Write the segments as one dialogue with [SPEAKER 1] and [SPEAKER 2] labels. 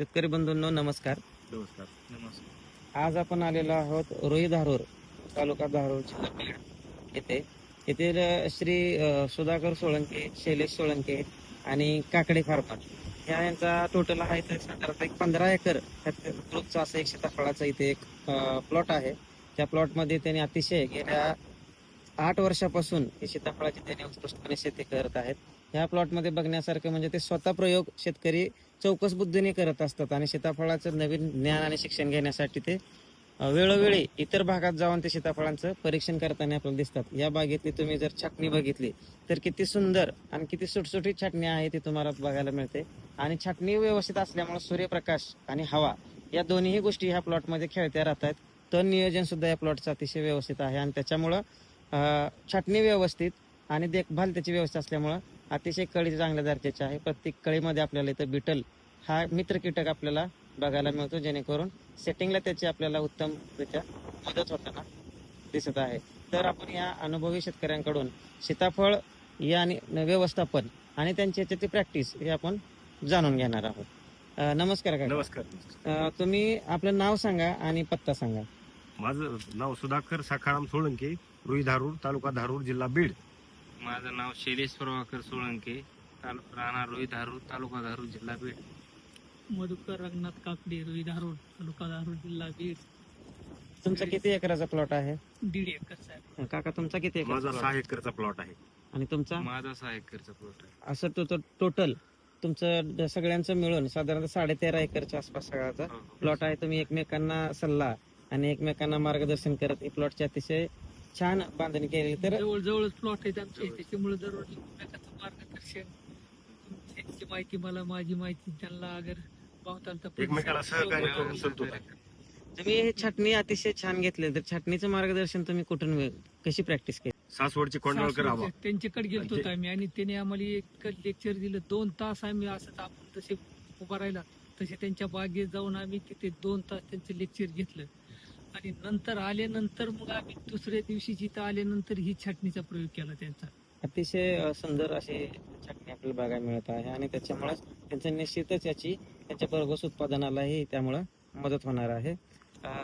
[SPEAKER 1] शेतकरी बंधूंनो नमस्कार.
[SPEAKER 2] नमस्कार.
[SPEAKER 3] नमस्कार.
[SPEAKER 1] आज आपण आलेलो आहोत रोही धारूर तालुका धारूर जिल्हा बीड येथे. येथील अ, श्री अ, सुधाकर सोळंके शैलेश सोळंके आणि काकडे फार्मर. ह्या यांचा टोटल आहे तर साधारणतः एक पंधरा एकर त्यात ग्रुपचा असं एक सीताफळाचा इथे एक प्लॉट आहे. त्या प्लॉटमध्ये त्यांनी अतिशय गेल्या आठ वर्षापासून ही सीताफळाची त्यांनी उत्कृष्टपणे शेती करत आहेत. ह्या प्लॉटमध्ये बघण्यासारखं म्हणजे ते स्वतः प्रयोग शेतकरी चौकस बुद्धीने करत असतात आणि सीताफळाचं नवीन ज्ञान आणि शिक्षण घेण्यासाठी ते वेळोवेळी इतर भागात जाऊन ते सीताफळांचं परीक्षण करताना आपल्याला दिसतात. या बागेतली तुम्ही जर छाटणी बघितली तर किती सुंदर आणि किती सुटसुटीत छाटणी आहे ती तुम्हाला बघायला मिळते. आणि छाटणी व्यवस्थित असल्यामुळे सूर्यप्रकाश आणि हवा या दोन्ही गोष्टी ह्या प्लॉटमध्ये खेळत्या राहतात. तण नियोजन सुद्धा या प्लॉटचं अतिशय व्यवस्थित आहे आणि त्याच्यामुळं छाटणी व्यवस्थित आणि देखभाल त्याची व्यवस्था असल्यामुळं अतिशय कळी चांगल्या दर्जाची आहे. प्रत्येक कळीमध्ये आपल्याला इथं बिटल हा मित्र कीटक आपल्याला बघायला मिळतो. जेणेकरून सेटिंगला त्याची आपल्याला उत्तमरित्या मदत होताना दिसत आहे. तर आपण या अनुभवी शेतकऱ्यांकडून सीताफळ या आणि व्यवस्थापन आणि त्यांची याच्याची प्रॅक्टिस हे आपण जाणून घेणार आहोत. नमस्कार काका.
[SPEAKER 2] नमस्कार
[SPEAKER 1] तुम्ही आपलं नाव सांगा आणि पत्ता सांगा.
[SPEAKER 2] माझं नाव सुधाकर सखाराम सोळंके रुई धारूर तालुका धारूर जिल्हा बीड.
[SPEAKER 3] माझं नाव शैलेश प्रभाकर सोळंके तालु- राहणार रोही धारूर तालुका धारूर जिल्हा बीड.
[SPEAKER 4] मधुकर रंगनाथ काकडे रुई धारूर तालुका धारूर जिल्हा बीड.
[SPEAKER 1] तुमचा किती एकराचा प्लॉट आहे?
[SPEAKER 4] दीड एकर साहेब.
[SPEAKER 1] काका तुमचा किती एकर
[SPEAKER 2] माझा सहा एकरचा प्लॉट आहे.
[SPEAKER 1] आणि तुमचा?
[SPEAKER 3] माझा सहा एकरचा प्लॉट आहे.
[SPEAKER 1] असं तो टोटल तुमचं ड- सगळ्यांचं मिळून साधारणतः साडे तेरा एकरच्या आसपास सगळ्याचा
[SPEAKER 3] हो, हो.
[SPEAKER 1] प्लॉट आहे. तुम्ही एकमेकांना सल्ला आणि एकमेकांना मार्गदर्शन करत ही प्लॉटची अतिशय छान बांधणी केली तर
[SPEAKER 4] जवळ जवळच प्लॉट आहेत आमचे त्याच्यामुळे दररोज एकमेकांचं मार्गदर्शन त्यांची माहिती मला माझी माहिती त्यांना अगर
[SPEAKER 2] एकमेकाला सहकार्य करून
[SPEAKER 1] तुम्ही हे छाटणी अतिशय छान घेतले तर छाटणीचं मार्गदर्शन तुम्ही कुठून कशी प्रॅक्टिस केली?
[SPEAKER 2] सासवडची कोंडवळकर
[SPEAKER 4] त्यांच्याकडे गेलतो
[SPEAKER 2] म्हणजे-
[SPEAKER 4] आम्ही आणि त्याने आम्हाला एक लेक्चर दिलं. दोन तास आम्ही असंच आपण तसे उभा राहिला. तसे त्यांच्या बागेत जाऊन आम्ही तिथे दोन तास त्यांचं लेक्चर घेतलं. आणि नंतर आल्यानंतर मग आम्ही दुसऱ्या दिवशी जिथं आल्यानंतर ही छाटणीचा प्रयोग केला त्यांचा.
[SPEAKER 1] अतिशय सुंदर अशी छाटणी आपल्याला बघायला मिळत आहे आणि त्याच्यामुळे त्यांचं निश्चितच याची त्यांच्या भरघोस उत्पादनालाही त्यामुळं मदत होणार आहे.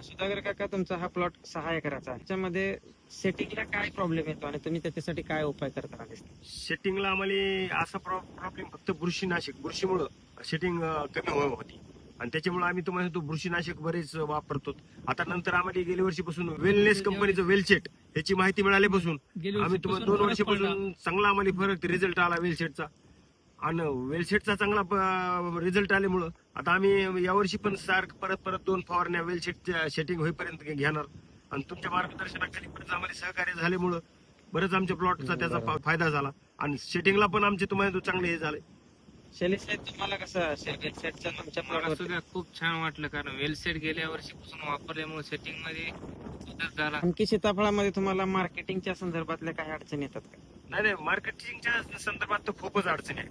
[SPEAKER 1] सुधाकर काका तुमचा हा प्लॉट सहा एकराचा आहे. त्याच्यामध्ये सेटिंगला काय प्रॉब्लेम येतो आणि तुम्ही त्याच्यासाठी काय उपाय करताना दिसतो
[SPEAKER 2] सेटिंगला आम्हाला असा प्रॉब्लेम फक्त बुरशीनाशक बुरशीमुळं सेटिंग कमी होती. आणि त्याच्यामुळे आम्ही तुम्हाला तो बुरशीनाशक बरेच वापरतो. आता नंतर आम्हाला गेल्या वर्षीपासून वेलनेस कंपनीचं वेलसेट याची माहिती मिळाल्यापासून आम्ही तुम्हाला दोन
[SPEAKER 4] वर्षीपासून
[SPEAKER 2] चांगला आम्हाला फरक रिझल्ट आला वेलसेटचा आणि वेलसेटचा चांगला रिझल्ट आल्यामुळं आता आम्ही यावर्षी पण सारखं परत परत दोन फवारण्या वेलसेटच्या सेटिंग होईपर्यंत घेणार. आणि तुमच्या मार्गदर्शनाखाली परत आम्हाला सहकार्य झाल्यामुळं बरंच आमच्या प्लॉटचा त्याचा फायदा झाला. आणि सेटिंगला पण आमचे तुम्हाला चांगले हे झाले.
[SPEAKER 1] शैलेश साहेब तुम्हाला कसं सेटचा तुमच्या
[SPEAKER 3] मला
[SPEAKER 1] प्लॉटवर
[SPEAKER 3] सुद्धा खूप छान वाटलं कारण वेल सेट गेल्या वर्षीपासून वापरल्यामुळे सेटिंगमध्ये झाला.
[SPEAKER 1] आणखी सीताफळामध्ये तुम्हाला मार्केटिंगच्या संदर्भातल्या काही अडचणी येतात का?
[SPEAKER 2] नाही नाही मार्केटिंगच्या संदर्भात तर खूपच अडचणी आहे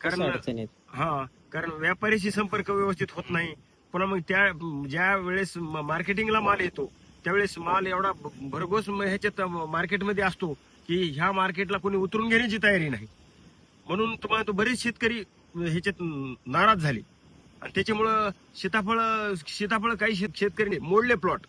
[SPEAKER 1] कसं
[SPEAKER 2] कारण
[SPEAKER 1] अडचणी आहेत?
[SPEAKER 2] हा कारण व्यापाऱ्याशी संपर्क व्यवस्थित होत नाही. पुन्हा मग त्या ज्या वेळेस म- मार्केटिंगला माल येतो त्यावेळेस माल एवढा भ- भरघोस म- ह्याच्यात मार्केटमध्ये असतो की ह्या मार्केटला कोणी उतरून घेण्याची तयारी नाही. म्हणून तुम्हाला तो बरेच शेतकरी ह्याच्यात नाराज झाले. आणि त्याच्यामुळं सीताफळ सीताफळ काही शेत- शेतकरी मोडले प्लॉट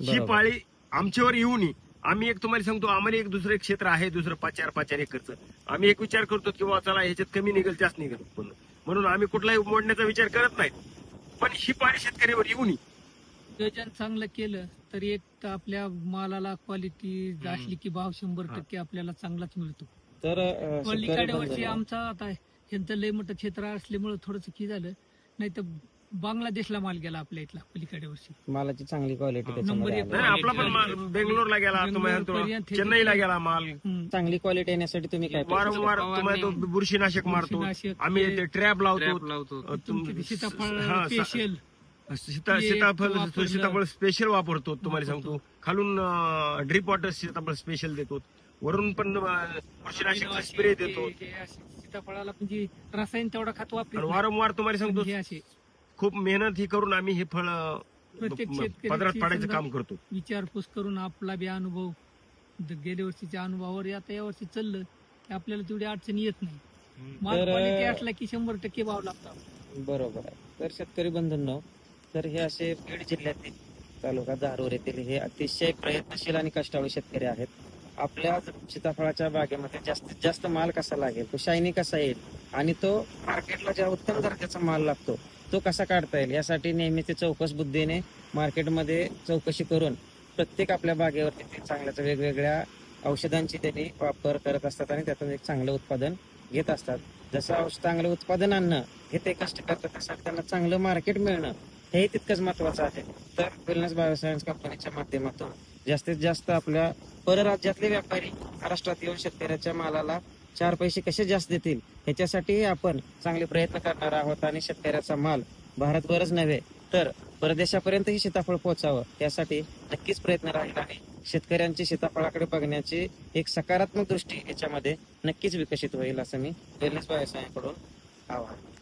[SPEAKER 2] ही. पाळी आमच्यावर येऊ नये आम्ही एक तुम्हाला सांगतो आम्हाला एक दुसरं एक क्षेत्र आहे दुसरं पाच चार पाच चार एकरचं. आम्ही एक विचार करतो की बाबा चला ह्याच्यात कमी निघेल जास्त निघेल. पण म्हणून आम्ही कुठलाही मोडण्याचा विचार करत नाही. पण ही पाळी शेतकऱ्यावर येऊ नये
[SPEAKER 4] नियोजन चांगलं केलं तर एक तर आपल्या मालाला क्वालिटी असली की भाव शंभर. टक्के आपल्याला चांगलाच मिळतो.
[SPEAKER 1] तर शेतकरी
[SPEAKER 4] पलीकडे वर्षी
[SPEAKER 1] बंधूंनो,
[SPEAKER 4] आमचा आता ह्यांचं लय मोठं क्षेत्र असल्यामुळे थोडस की झालं नाही तर बांगलादेशला माल गेला आपल्या इथला पलीकडे वर्षी
[SPEAKER 1] मालाची चांगली क्वालिटी. त्याच्यामध्ये
[SPEAKER 4] नंबर एक.
[SPEAKER 1] आली.
[SPEAKER 2] नाही आपला पण माल बेंगलोरला गेला तुम्हाला
[SPEAKER 4] बेंगलोरपर्यंत
[SPEAKER 2] तो चेन्नईला गेला माल
[SPEAKER 4] हम्म.
[SPEAKER 1] चांगली क्वालिटी येण्यासाठी तुम्ही काय करता?
[SPEAKER 2] वारंवार तुम्हाला तो बुरशीनाशक मारतो
[SPEAKER 4] बुरशीनाशक,
[SPEAKER 2] आम्ही
[SPEAKER 4] ते-
[SPEAKER 2] ट्रॅप लावतो
[SPEAKER 3] लावतो
[SPEAKER 2] अ, तुम-
[SPEAKER 4] तुमची ती सीताफळ
[SPEAKER 2] हा, सा-
[SPEAKER 4] स्पेशल
[SPEAKER 2] सीता
[SPEAKER 4] ते
[SPEAKER 2] सीताफळ
[SPEAKER 4] वापरलं.
[SPEAKER 2] सीताफळ स्पेशल वापरतो तुम्हाला. सांगतो खालून ड्रीप वॉटर सीताफळ स्पेशल देतो वरून पण बुरशीनाशक स्प्रे देतो.
[SPEAKER 4] सीताफळाला म्हणजे रसायन तेवढा खात
[SPEAKER 2] आणि
[SPEAKER 4] वापरतो
[SPEAKER 2] वारंवार तुम्हाला सांगतो
[SPEAKER 4] हे असे
[SPEAKER 2] खूप मेहनत ही करून आम्ही हे फळ
[SPEAKER 4] प्रत्येक
[SPEAKER 2] पदरात पाडायचं काम करतो.
[SPEAKER 4] विचारपूस करून आपला बी अनुभव द- गेल्या वर्षीच्या अनुभवावर आता या वर्षी चाललं की आपल्याला तेवढी अडचण येत नाही. माल क्वालिटी असला की शंभर टक्के भाव लागतो.
[SPEAKER 1] बरोबर आहे. तर शेतकरी बंधूंनो तर हे असे बीड जिल्ह्यातील तालुका धारूर येथील हे अतिशय प्रयत्नशील आणि कष्टाळू शेतकरी आहेत. आपल्या सीताफळाच्या बागेमध्ये जास्तीत जास्त माल कसा लागेल? तो शायनी कसा येईल? आणि तो मार्केटला ज्या उत्तम दर्जाचा माल लागतो तो कसा काढता येईल? यासाठी नेहमी ते चौकस बुद्धीने मार्केटमध्ये चौकशी करून प्रत्येक आपल्या बागेवरती ते चांगल्याच वेगवेगळ्या औषधांची त्यांनी वापर करत असतात आणि त्यातून एक चांगलं उत्पादन घेत असतात. जसं औषध चांगलं उत्पादन आणणं हे ते कष्ट करतात त्यासाठी त्यांना चांगलं मार्केट मिळणं हेही तितकंच महत्वाचं आहे. तर वेलनेस बायोसायन्स कंपनीच्या माध्यमातून जास्तीत जास्त आपल्या परराज्यातले व्यापारी महाराष्ट्रात येऊन शेतकऱ्याच्या मालाला चार पैसे कसे जास्त देतील ह्याच्यासाठीही आपण चांगले प्रयत्न करणार आहोत आणि शेतकऱ्याचा माल भारतभरच नव्हे तर परदेशापर्यंतही सीताफळ पोहोचावं यासाठी नक्कीच प्रयत्न राहील आणि शेतकऱ्यांची सीताफळाकडे बघण्याची एक सकारात्मक दृष्टी याच्यामध्ये नक्कीच विकसित होईल असं मी वेलनेस साहेबांकडून आवाहन